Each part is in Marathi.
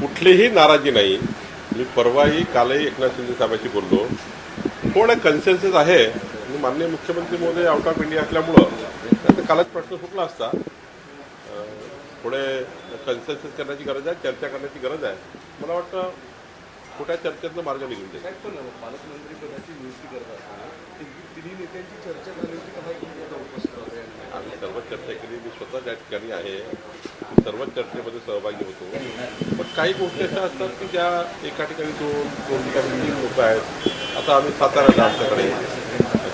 कुठलीही नाराजी नाही. मी परवाही कालही एकनाथ शिंदे साहेबांशी बोललो. थोडं कन्सेन्सेस आहे. आणि माननीय मुख्यमंत्री महोदय आउट ऑफ इंडिया असल्यामुळं कालच प्रश्न सुटला असता. थोडे कन्सेन्सेस करण्याची गरज आहे चर्चा करण्याची गरज आहे. मला वाटतं कुठल्या चर्चेतनं मार्ग निघून जाईल. साहेब पण पालकमंत्री पदाची नियुक्ती करत असताना तिन्ही नेत्यांची चर्चा झाली होती का नाही तुम्ही आता उपस्थित होते आम्ही सर्व चर्चा केली मी स्वतः त्या ठिकाणी आहे. सर्व चर्चेमध्ये सहभागी होतो. पण काही गोष्टी अशा असतात की ज्या एका ठिकाणी दोन दोन ठिकाणी तीन लोक आहेत. आता आम्ही साताऱ्याला आमच्याकडे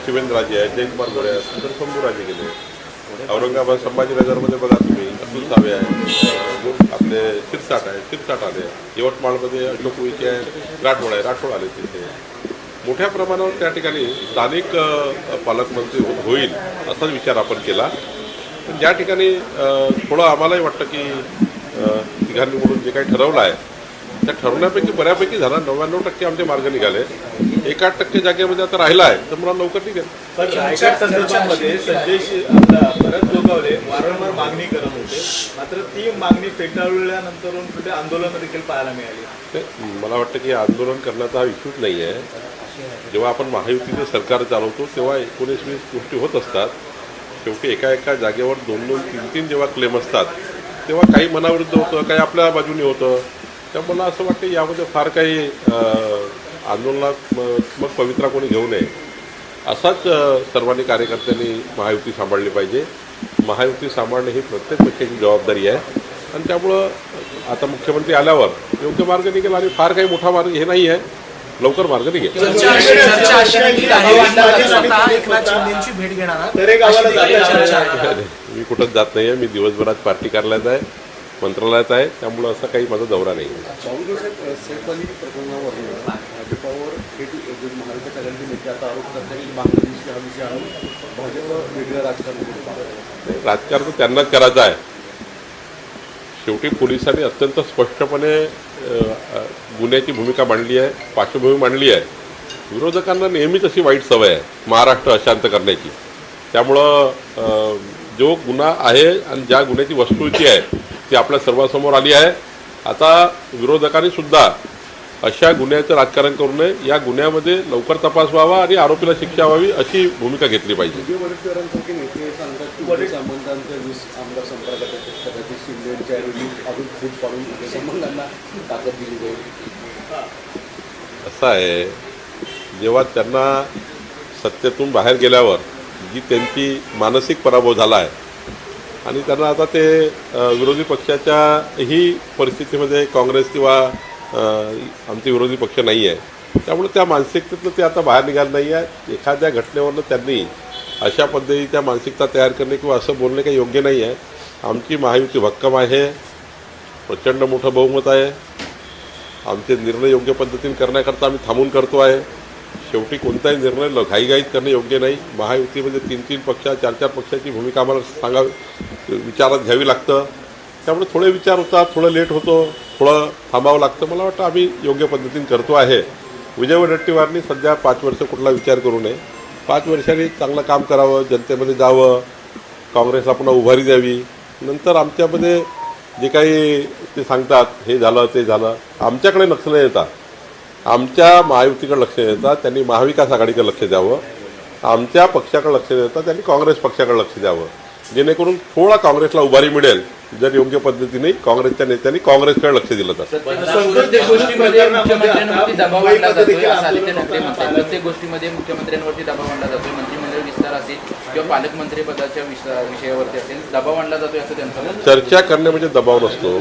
शिवेंद्रराजे आहेत जयकुमार गोरे आहेत नंतर शंभूराजे गेले. औरंगाबाद संभाजीनगरमध्ये बघा तुम्ही अतुल सावे आहे आपले शिरसाट आहे शिरसाट आले. यवतमाळमध्ये अशोक उईके आहे राठोड आहे राठोड आले तिथे. मोठ्या प्रमाणावर त्या ठिकाणी स्थानिक पालकमंत्री होईल असाच विचार आपण केला. पण ज्या ठिकाणी थोडं आम्हालाही वाटतं की तिघांनी म्हणून जे काही ठरवलं आहे त्या ठरवण्यापैकी बऱ्यापैकी झाला. नव्याण्णव टक्के आमचे मार्ग निघाले. एक आठ टक्के जागेमध्ये आता राहिला आहे तर मला लवकर निघेल रायगड संदर्भामध्ये वारंवार मागणी करत होते. मात्र ती मागणी फेटाळल्यानंतर कुठे आंदोलनं देखील पाहायला मिळाली. मला वाटतं की आंदोलन करण्याचा हा इश्यूच नाही आहे जेव्हा आपण महायुतीचे सरकार चालवतो तेव्हा एकोणीस वीस गोष्टी होत असतात. शेवटी एका एका जागेवर दोन दोन तीन तीन जेव्हा क्लेम असतात तेव्हा काही मनाविरुद्ध होतं काही आपल्या बाजूने होतं. त्यामुळे मला असं वाटतं यामध्ये फार काही आंदोलनात्मक पवित्रा कोणी घेऊ नये. असाच सर्वांनी कार्यकर्त्यांनी महायुती सांभाळली पाहिजे. महायुती सांभाळणे ही प्रत्येक पक्षाची जबाबदारी आहे. आणि त्यामुळं आता मुख्यमंत्री आल्यावर योग्य मार्ग निघेल आणि फार काही मोठा मार्ग हे नाही आहे. लवकर मार्ग निघेल. मी कुठंच जात नाही आहे मी दिवसभरात पार्टी कार्यालयात आहे मंत्रालयात आहे. त्यामुळं असा काही माझा दौरा नाही. राजकारण त्यांनाच करायचं आहे. शेवटी पोलिसांनी अत्यंत स्पष्टपणे गुन्ह्याची भूमिका मांडली आहे पार्श्वभूमी मांडली आहे. विरोधकांना नेहमीच अशी वाईट सवय आहे महाराष्ट्र अशांत करण्याची. त्यामुळं जो गुन्हा आहे आणि ज्या गुन्ह्याची वस्तूची आहे ती आपल्या सर्वांसमोर आली आहे. आता विरोधकांनी सुद्धा अशा गुन्ह्याचं राजकारण करू नये. या गुन्ह्यामध्ये लवकर तपास व्हावा आणि आरोपीला शिक्षा व्हावी अशी भूमिका घेतली पाहिजे. असं आहे जेव्हा त्यांना सत्तेतून बाहेर गेल्यावर जी त्यांची मानसिक पराभव झाला आहे आणि त्यांना आता ते विरोधी पक्षाच्या ही परिस्थितीमध्ये काँग्रेस किंवा आमचे विरोधी पक्ष नाही आहे. त्यामुळे त्या मानसिकतेतनं ते आता बाहेर निघालं नाही आहे. एखाद्या घटनेवरनं त्यांनी अशा पद्धतीच्या मानसिकता तयार करणे किंवा असं बोलणे काही योग्य नाही आहे. आमची महायुती भक्कम आहे. प्रचंड मोठं बहुमत आहे. आमचे निर्णय योग्य पद्धतीने करण्याकरता आम्ही थांबून करतो आहे. शेवटी कोणताही निर्णय ल- घाईघाईत करणे योग्य नाही. महायुतीमध्ये तीन तीन पक्ष चार चार पक्षाची भूमिका आम्हाला सांगा विचारात घ्यावी लागतं. त्यामुळे थोडे विचार होतात थोडं लेट होतो थोडं थांबावं लागतं. मला वाटतं आम्ही योग्य पद्धतीने करतो आहे. विजय वडेट्टीवारनी सध्या पाच वर्ष कुठला विचार करू नये. पाच वर्षांनी चांगलं काम करावं जनतेमध्ये जावं काँग्रेसला पुन्हा उभारी द्यावी. नंतर आमच्यामध्ये जे काही ते सांगतात हे झालं ते झालं आमच्याकडे लक्ष न येतात आमच्या महायुतीकडे लक्ष देतात त्यांनी महाविकास आघाडीकडे लक्ष द्यावं. आमच्या पक्षाकडे लक्ष देतात त्यांनी काँग्रेस पक्षाकडे लक्ष द्यावं. जेणेकरून थोडा काँग्रेसला उभारी मिळेल. जर योग्य पद्धतीने काँग्रेसच्या नेत्यांनी काँग्रेसकडे लक्ष दिलं तर. प्रत्येक गोष्टीमध्ये मुख्यमंत्र्यांवरती दबाव आणला मध्ये जातोय देखील असं आदित्य आंदोलन ठाकरे होताना म्हणतात. प्रत्येक गोष्टीमध्ये मुख्यमंत्र्यांवरती दबाव आणला जातोय. मंत्रिमंडळ विस्तार असेल किंवा पालकमंत्री पदाच्या विषया- विषयावरती असेल दबाव आणला जातोय असं त्यांचं. चर्चा करणे म्हणजे दबाव नसतो.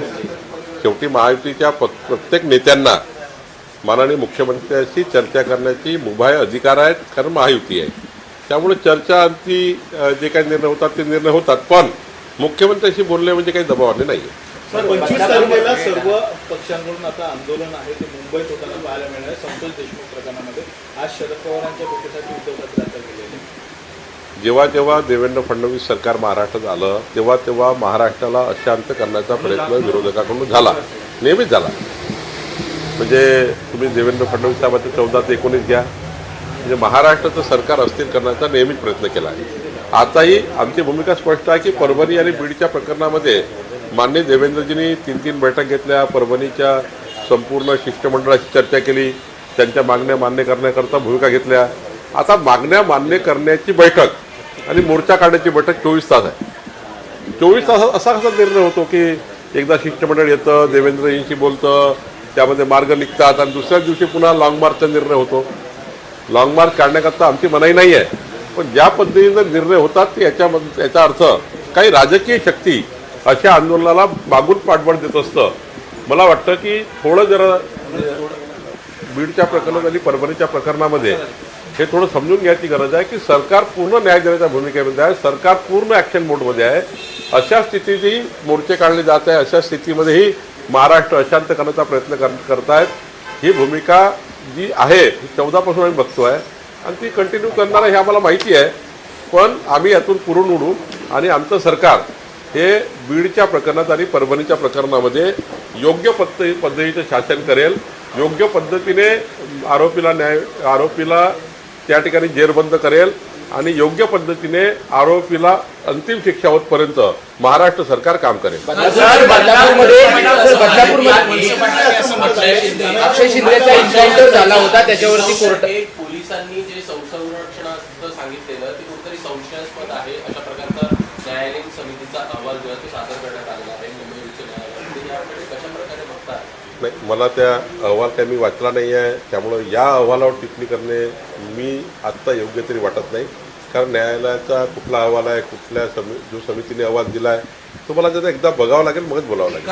शेवटी महायुतीच्या प्रत्येक नेत्यांना माननीय मुख्यमंत्र्यांशी चर्चा करण्याची मुभाय अधिकार आहेत कारण महायुती आहे. त्यामुळे चर्चा अ, जे काही निर्णय होतात ते निर्णय होतात. पण मुख्यमंत्र्यांशी बोलणे म्हणजे काही दबाव आणणे नाही पंचवीस तारखेला सर्व पक्षांकडून आता आंदोलन आहे ते मुंबईत होताना पाहायला मिळणार आहे. संतोष देशमुख प्रकरणामध्ये आज शरद पवारांच्या भेटीसाठी उद्धव ठाकरे आता गेलेले जेव्हा जेव्हा देवेंद्र फडणवीस सरकार महाराष्ट्रात आलं तेव्हा तेव्हा महाराष्ट्राला अशांत करण्याचा प्रयत्न विरोधकाकडून झाला. नेहमीच झाला. म्हणजे तुम्ही देवेंद्र फडणवीस साहेबांचं चौदा ते एकोणीस घ्या. म्हणजे महाराष्ट्राचं सरकार अस्थिर करण्याचा नेहमीच प्रयत्न केला आहे. आताही आमची भूमिका स्पष्ट आहे की परभणी आणि बीडच्या प्रकरणामध्ये मान्य देवेंद्रजींनी तीन तीन बैठक घेतल्या. परभणीच्या संपूर्ण शिष्टमंडळाशी चर्चा केली. त्यांच्या मागण्या मान्य करण्याकरता भूमिका घेतल्या. आता मागण्या मान्य करण्याची बैठक आणि मोर्चा काढण्याची बैठक चोवीस तास आहे. चोवीस तासात असा कसा निर्णय होतो की एकदा शिष्टमंडळ येतं देवेंद्रजींशी बोलतं त्यामध्ये मार्ग निघतात आणि दुसऱ्याच दिवशी पुन्हा लाँग मार्चचा निर्णय होतो? लाँग मार्च काढण्याकरता आमची मनाई नाही आहे पण ज्या पद्धतीने निर्णय होतात ते याच्यामध्ये याचा अर्थ काही राजकीय शक्ती अशा आंदोलनाला मागून पाठबळ देत असतं. मला वाटतं की थोडं जरा बीडच्या प्रकरणात आणि परभणीच्या प्रकरणामध्ये हे थोडं समजून घ्यायची गरज आहे की सरकार पूर्ण न्याय देण्याच्या भूमिकेमध्ये आहे सरकार पूर्ण ॲक्शन मोडमध्ये आहे. अशा स्थितीतही मोर्चे काढले जात आहे अशा स्थितीमध्येही महाराष्ट्र अशांत करण्याचा प्रयत्न कर करतायत. ही भूमिका जी आहे ही चौदापासून आम्ही बघतो आहे आणि ती कंटिन्यू करणार आहे हे आम्हाला माहिती आहे. पण आम्ही यातून पुरून उडू आणि आमचं सरकार हे बीडच्या प्रकरणात आणि परभणीच्या प्रकरणामध्ये योग्य पद्धती पद्धतीचं शासन करेल. योग्य पद्धतीने आरोपीला न्याय आरोपीला त्या ठिकाणी जेरबंद करेल आणि योग्य पद्धतीने आरोपीला अंतिम शिक्षा होतपर्यंत महाराष्ट्र सरकार काम करेल. अक्षय शिंदेचा एन्काउंटर झाला होता त्याच्यावरती कोर्ट पोलिसांनी जे संरक्षणाचं सांगितलेलं ते कुठेतरी संशयास्पद आहे. अशा प्रकारचा न्यायालयीन समितीचा अहवाल जो आहे तो सादर करण्यात आलेला आहे मुंबई उच्च याकडे कशा प्रकारे बघतात नाही मला त्या अहवाल काही मी वाचला नाही आहे. त्यामुळं या अहवालावर टिप्पणी करणे मी आत्ता योग्य तरी वाटत नाही. कारण न्यायालयाचा कुठला अहवाल आहे कुठल्या समी जो समितीने अहवाल दिला आहे तो मला त्याचा एकदा बघावं लागेल मगच बोलावं लागेल.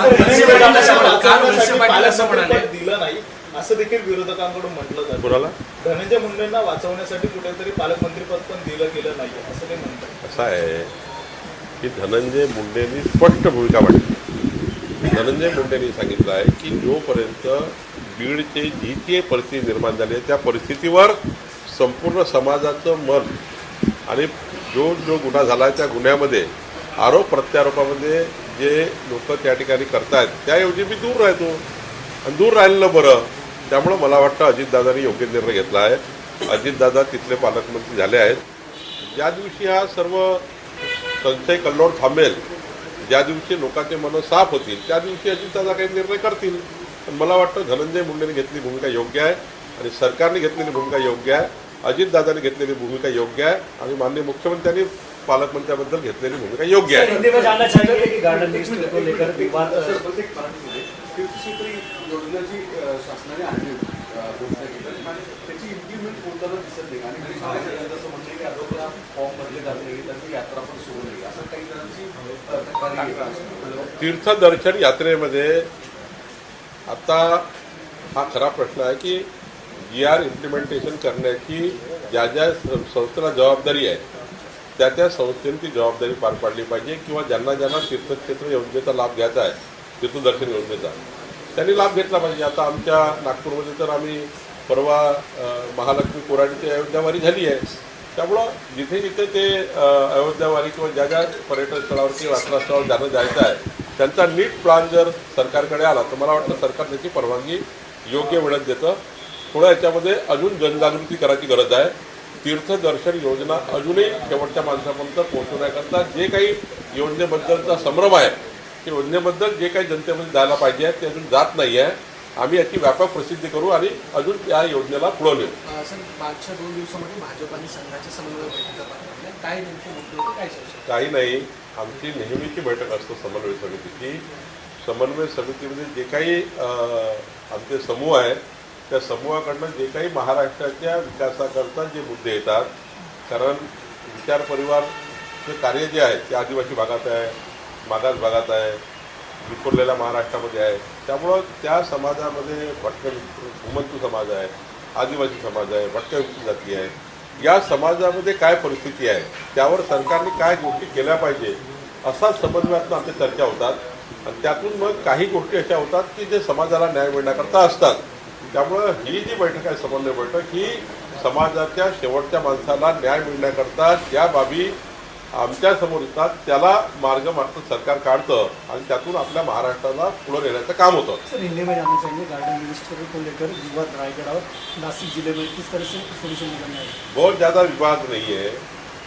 दिलं नाही. असं देखील विरोधकांकडून म्हटलं जातं. कोणाला? धनंजय मुंडेंना वाचवण्यासाठी कुठेतरी पालकमंत्रीपद पण दिलं गेलं नाही असं ते म्हणतात. असं आहे की धनंजय मुंडेंनी स्पष्ट भूमिका मांडली. धनंजय मुंडेंनी सांगितलं आहे की जोपर्यंत बीडचे जी ती परिस्थिती निर्माण झाली आहे त्या परिस्थितीवर संपूर्ण समाजाचं मन आणि जो जो गुन्हा झाला आहे त्या गुन्ह्यामध्ये आरोप प्रत्यारोपामध्ये जे लोक त्या ठिकाणी करतायत त्याऐवजी मी दूर राहतो. आणि दूर राहिलेलं बरं. त्यामुळं मला वाटतं अजितदादांनी योग्य निर्णय घेतला आहे. अजितदादा तिथले पालकमंत्री झाले आहेत. ज्या दिवशी हा सर्व संशय कल्लोळ थांबेल ज्या दिवशी लोकांचे मनं साफ होतील त्या दिवशी अजितदादा काही निर्णय करतील. पण मला वाटतं धनंजय मुंडेने घेतलेली भूमिका योग्य आहे आणि सरकारने घेतलेली भूमिका योग्य आहे. अजितदादांनी घेतलेली भूमिका योग्य आहे आणि माननीय मुख्यमंत्र्यांनी पालकमंत्र्याबद्दल घेतलेली भूमिका योग्य आहे. योजना जी शासनाने आणली घोषणा केली. त्याची इम्प्लिमेंट होताना दिसत नाही. आणि काही जणांचं जसं म्हणणं की आरोग्याला फॉर्म भरले जात नाही त्यांची यात्रा पण सुरू नाही. असं काही जणांची तीर्थदर्शन यात्रेमध्ये आता हा खरा प्रश्न आहे की जी आर इम्प्लिमेंटेशन करण्याची ज्या ज्या संस्थेला जबाबदारी आहे त्या त्या संस्थेने ती जबाबदारी पार पाडली पाहिजे किंवा ज्यांना ज्यांना तीर्थक्षेत्र योजनेचा लाभ घ्यायचा आहे तीर्थदर्शन योजनेचा. त्यांनी लाभ घेतला पाहिजे. आता आमच्या नागपूरमध्ये तर आम्ही परवा महालक्ष्मी कोराडीची अयोध्यावारी झाली आहे. त्यामुळं जिथे जिथे ते अयोध्यावारी किंवा ज्या ज्या पर्यटन स्थळावरती किंवा ज्यांना जायचं आहे त्यांचा नीट प्लॅन जर सरकारकडे आला तर मला वाटतं सरकार त्याची परवानगी योग्य वेळेत देतं. थोडं याच्यामध्ये अजून जनजागृती करायची गरज आहे. तीर्थदर्शन योजना अजूनही शेवटच्या माणसापर्यंत पोहोचवण्याकरता जे काही योजनेबद्दलचा संभ्रम आहे की योजनेबद्दल जे काही जनतेमध्ये जायला पाहिजे ते अजून जात नाही आहे. आम्ही याची व्यापक प्रसिद्धी करू आणि अजून या योजनेला पुढं नेऊ. मागच्या दोन दिवसामध्ये भाजप आणि संघाच्या समन्वय बैठका काय नेमके मुद्दे होते काय चर्चा काही नाही. आमची नेहमीची बैठक असतो समन्वय समितीची. समन्वय समितीमध्ये जे काही अ, आमचे समूह आहेत त्या समूहाकडनं जे काही महाराष्ट्राच्या विकासाकरता जे मुद्दे येतात कारण विचार परिवारचं कार्य जे आहे ते आदिवासी भागात आहे मागास भागात आहे विखुरलेल्या महाराष्ट्रामध्ये आहे. त्यामुळं त्या समाजामध्ये भटक घुमंतू समाज आहे आदिवासी समाज आहे भटक्या जाती आहे. या समाजामध्ये काय परिस्थिती आहे त्यावर सरकारने काय गोष्टी केल्या पाहिजे असा समन्वयातून आमच्या चर्चा होतात. आणि त्यातून मग काही गोष्टी अशा होतात की जे समाजाला न्याय मिळण्याकरता असतात. त्यामुळं ही जी बैठक आहे समन्वय बैठक ही समाजाच्या शेवटच्या माणसाला न्याय मिळण्याकरता ज्या बाबी आमच्यासमोर येतात त्याला मार्ग मात्र सरकार काढतं आणि त्यातून आपल्या महाराष्ट्राला पुढे नेण्याचं काम होतं. सर हिंदी में जानना चाहेंगे गार्डन लिस्ट को लेकर विवाद रायगढ़ और नासिक जिले में किस तरह से सोल्यूशन निकलना है बहुत ज़्यादा विवाद नहीं है।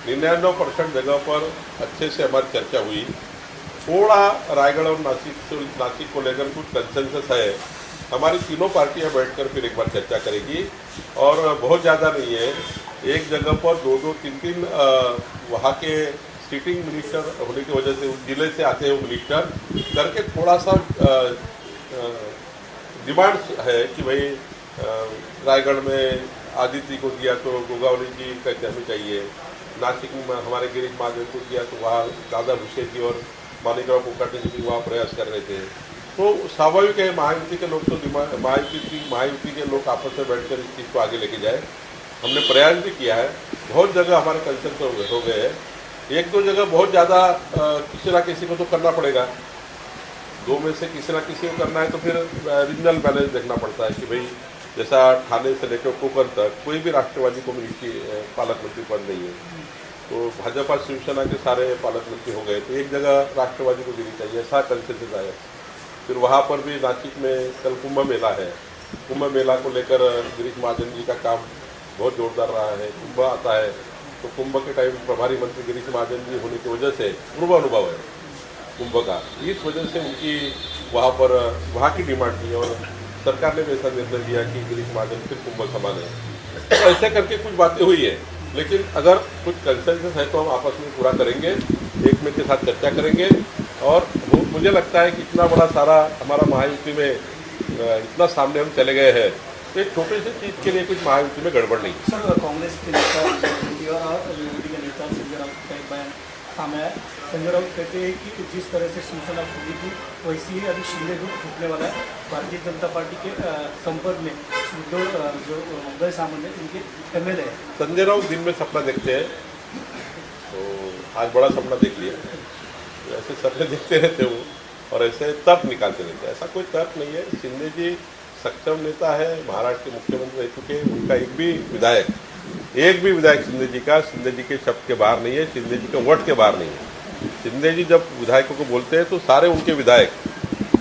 निन्यानवे परसेंट जगह पर अच्छे से हमारी चर्चा हुई। थोड़ा रायगढ़ और नासिक से नासिक को लेकर कुछ कंसेंसस है। हमारी तीनों पार्टियाँ बैठकर फिर एक बार चर्चा करेगी। और बहुत ज़्यादा नहीं है, एक जगह पर दो दो, तीन तीन वहाँ के सिटिंग मिनिस्टर होने की वजह से, उस ज़िले से आते हैं मिनिस्टर करके थोड़ा सा डिमांड है कि भाई रायगढ़ में आदित्य को दिया तो गोगावली जी का कहनी चाहिए, नासिक में हमारे गिरीश महादेव को दिया तो वहाँ दादा भूषे जी और मानिकराव कुलकर्णी जी भी वहाँ प्रयास कर रहे थे। तो स्वाभाविक है महायुति के लोग तो डिमांड महायुति की महायुति के लोग आपस में बैठकर इस चीज़ को आगे लेके जाए। हमने प्रयास भी किया है। बहुत जगह हमारे हो गए हो गए हैं। एक दो जगह बहुत ज़्यादा किसी ना किसी को तो करना पड़ेगा। दो में से किसी ना किसी को करना है तो फिर रीजनल बैलेंस देखना पड़ता है कि भाई जैसा थाने से लेकर कोकण तक कोई भी राष्ट्रवादी कम्युनिटी अ, पालक मंत्री पद नहीं है। तो भाजपा शिवसेना के सारे पालक मंत्री हो गए। तो एक जगह राष्ट्रवादी को देनी चाहिए ऐसा कंसेंसस आया। फिर वहाँ पर भी नासिक में कल कुंभ मेला है। कुंभ मेला को लेकर गिरीश महाजन जी का काम बहुत जोरदार रहा है। कुंभ आता है तो कुंभ के टाइम प्रभारी मंत्री गिरीश महाजन जी होने की वजह से पूर्व अनुभव है कुंभ का। इस वजह से उनकी वहाँ पर वहाँ की डिमांड थी और सरकार ने भी ऐसा निर्णय लिया कि गिरीश महाजन फिर कुंभ संभाले। तो ऐसे करके कुछ बातें हुई है, लेकिन अगर कुछ कंसेंसस है तो हम आपस में पूरा करेंगे, एक में के साथ चर्चा करेंगे। और मुझे लगता है कि इतना बड़ा सारा हमारा महायुति में इतना सामने हम चले गए हैं तो एक छोटी सी चीज़ के लिए कुछ महायुति में गड़बड़ नहीं। सर कांग्रेस के नेता और के नेता संजय राउत का एक बयान सामने आया। संजय राउत कहते हैं कि जिस तरह से शिवसेना फूटी थी वैसी ही अभी शिंदे ग्रुप फूटने वाला है। भारतीय जनता पार्टी के संपर्क में उद्धव जो उदय सामंत है उनके एम एल है। संजय राउत दिन में सपना देखते हैं तो आज बड़ा सपना देख लिया। ऐसे सपने देखते रहते वो और ऐसे तर्क निकालते रहते हैं। ऐसा कोई तर्क नहीं है। शिंदे जी सक्षम नेता है, महाराष्ट्र के मुख्यमंत्री रह चुके उनका एक भी विधायक, एक भी विधायक शिंदे जी का, शिंदे जी के शब्द के बाहर नहीं है, शिंदे जी के वोट के बाहर नहीं है। शिंदे जी जब विधायकों को बोलते हैं तो सारे उनके विधायक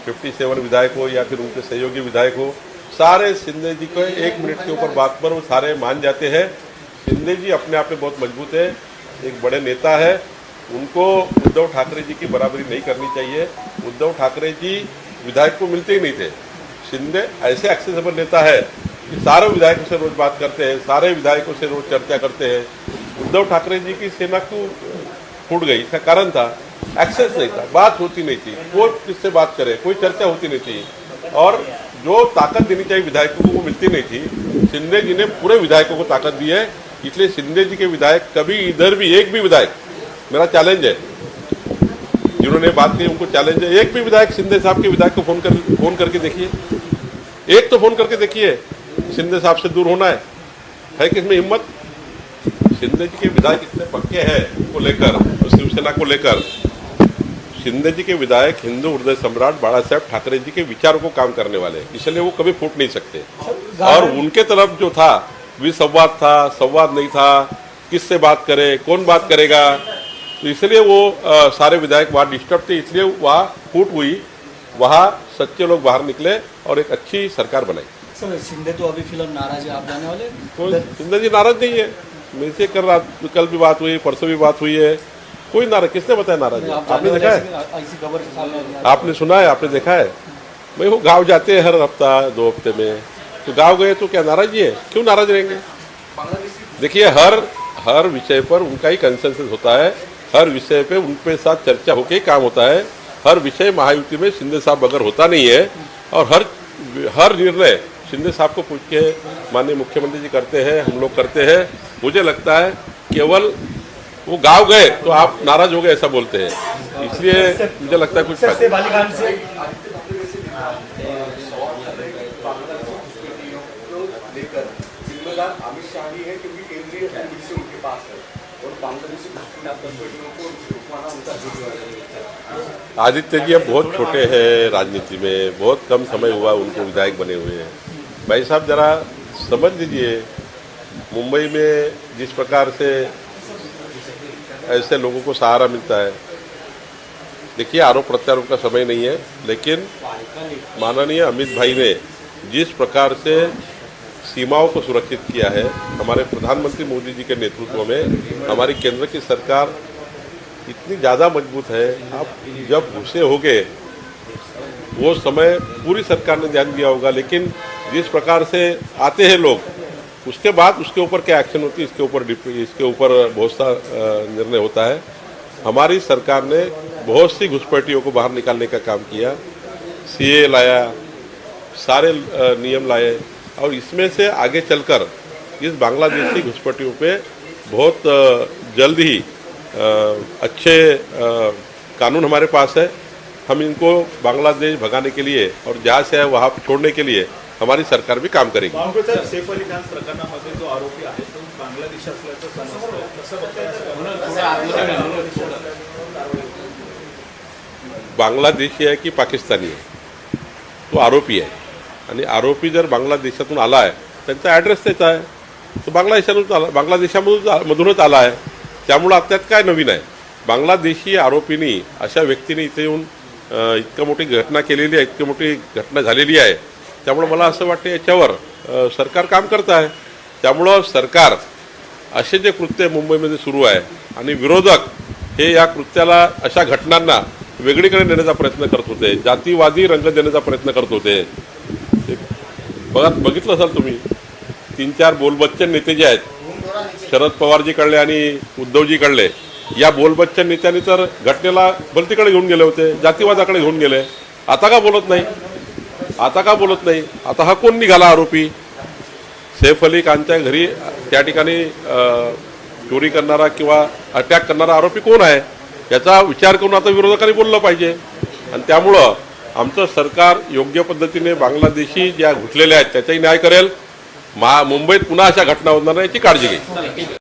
फिफ्टी सेवन विधायक हो या फिर उनके सहयोगी विधायक हो, सारे शिंदे जी को एक मिनट के ऊपर बात पर वो सारे मान जाते हैं। शिंदे जी अपने आप में बहुत मज़बूत है, एक बड़े नेता है। उनको उद्धव ठाकरे जी की बराबरी नहीं करनी चाहिए। उद्धव ठाकरे जी विधायक को मिलते ही नहीं थे। शिंदे ऐसे एक्सेसिबल नेता है कि सारे विधायकों से रोज बात करते हैं, सारे विधायकों से रोज चर्चा करते हैं। उद्धव ठाकरे जी की सेना क्यों फूट गई, इसका कारण था एक्सेस नहीं था, बात होती नहीं थी। कोई किससे बात करे, कोई चर्चा होती नहीं थी। और जो ताकत देनी चाहिए विधायकों को, वो मिलती नहीं थी। शिंदे जी ने पूरे विधायकों को ताकत दी है। इसलिए शिंदे जी के विधायक कभी इधर भी, एक भी विधायक मेरा चैलेंज है। जिन्होंने बात की, उनको चैलेंज है। एक भी विधायक, शिंदे साहब के विधायक को फ़ोन कर फ़ोन करके देखिए। एक तो फ़ोन करके देखिए, शिंदे साहब से दूर होना है। है किसमें हिम्मत? शिंदे जी के विधायक इतने पक्के हैं को लेकर शिवसेना को लेकर। शिंदे जी के विधायक हिंदू हृदय सम्राट बाला साहेब ठाकरे जी के विचारों को काम करने वाले इसलिए वो कभी फूट नहीं सकते। और उनके तरफ़ जो था, विसंवाद था, संवाद नहीं था। किससे बात करे, कौन बात करेगा? तो इसलिए वो अ, सारे विधायक वहाँ डिस्टर्ब थे इसलिए वहाँ फूट हुई। वहाँ सच्चे लोग बाहर निकले और एक अच्छी सरकार बनाई। सर शिंदे तो अभी फ़िलहाल नाराज़ है आप जाने वाले कोई शिंदे जी नाराज़ नहीं है। मेरे से कल रात कल भी बात हुई परसों भी बात हुई है। कोई नाराज़ किसने बताया नाराज़ है? आप आपने देखा है आ है। आपने सुना है आपने देखा है? भाई वो गाँव जाते हैं हर हफ़्ता दो हफ़्ते में। तो गाँव गए तो क्या नाराज़गी है क्यों नाराज़ रहेंगे? देखिए हर हर विषय पर उनका ही कंसेंसस होता है। हर विषय पे उनके साथ चर्चा होके ही काम होता है। हर विषय महायुति में शिंदे साहब अगर होता नहीं है। और हर हर निर्णय शिंदे साहब को पूछ के माननीय मुख्यमंत्री जी करते हैं हम लोग करते हैं। मुझे लगता है केवल वो गाँव गए तो आप नाराज़ हो गए ऐसा बोलते हैं। इसलिए मुझे लगता है कुछ अमित शाह ही है क्योंकि केंद्रीय उनके पास है। आदित्य जी अब बहुत छोटे हैं राजनीति में, बहुत कम समय हुआ उनको विधायक बने हुए हैं। भाई साहब, जरा समझ लीजिए, मुंबई में जिस प्रकार से ऐसे लोगों को सहारा मिलता है, देखिए आरोप प्रत्यारोप का समय नहीं है, लेकिन माननीय अमित भाई ने जिस प्रकार से सीमाओं को सुरक्षित किया है। हमारे प्रधानमंत्री मोदी जी के नेतृत्व में हमारी केंद्र की सरकार इतनी ज़्यादा मज़बूत है। आप जब घुसे हो गए वो समय पूरी सरकार ने ध्यान दिया होगा, लेकिन जिस प्रकार से आते हैं लोग, उसके बाद उसके ऊपर क्या एक्शन होती है, इसके ऊपर इसके ऊपर बहुत सा निर्णय होता है। हमारी सरकार ने बहुत सी घुसपैठियों को बाहर निकालने का काम किया। सीए लाया, सारे नियम लाए। और इसमें से आगे चलकर इस बांग्लादेशी घुसपैठियों पे बहुत जल्द ही अच्छे कानून हमारे पास है। हम इनको बांग्लादेश भगाने के लिए और जहाँ से है वहाँ छोड़ने के लिए हमारी सरकार भी काम करेगी। बांग्लादेशी है तो बांगलादेश आहे. की पाकिस्तानी है तो आरोपी आहे. आणि आरोपी जर बांगलादेशातून आला आहे त्यांचा ॲड्रेस त्याचा आहे. तो बांगलादेशातून आला बांगलादेशामधून मधूनच आला आहे. त्यामुळं आता काय नवीन आहे? बांगलादेशी आरोपींनी अशा व्यक्तीने इथे येऊन इतकं मोठी घटना केलेली आहे इतकी मोठी घटना झालेली आहे. त्यामुळं मला असं वाटतं याच्यावर सरकार काम करत आहे. त्यामुळं सरकार असे जे कृत्य मुंबईमध्ये सुरू आहे आणि विरोधक हे या कृत्याला अशा घटनांना वेगळीकडे नेण्याचा प्रयत्न करत होते. जातीवादी रंग देण्याचा प्रयत्न करत होते. बघा बघितलं असाल तुम्ही तीन चार बोलबच्चन नेते जे आहेत शरद पवारजी कळले आणि उद्धवजी कळले या बोलबच्चन नेत्यांनी तर घटनेला भलतीकडे घेऊन गेले होते जातीवादाकडे घेऊन गेले. आता का बोलत नाही? आता का बोलत नाही? आता हा कोण निघाला आरोपी? सैफ अली खानच्या घरी त्या ठिकाणी चोरी करणारा किंवा अटॅक करणारा आरोपी कोण आहे? याचा विचार करून आता विरोधकांनी बोललं पाहिजे. आणि त्यामुळं आमचं सरकार योग्य पद्धतीने बांगलादेशी ज्या घुसलेल्या आहेत त्याचाही न्याय करेल. मा मुंबईत पुन्हा अशा घटना होणार नाही याची काळजी घेईल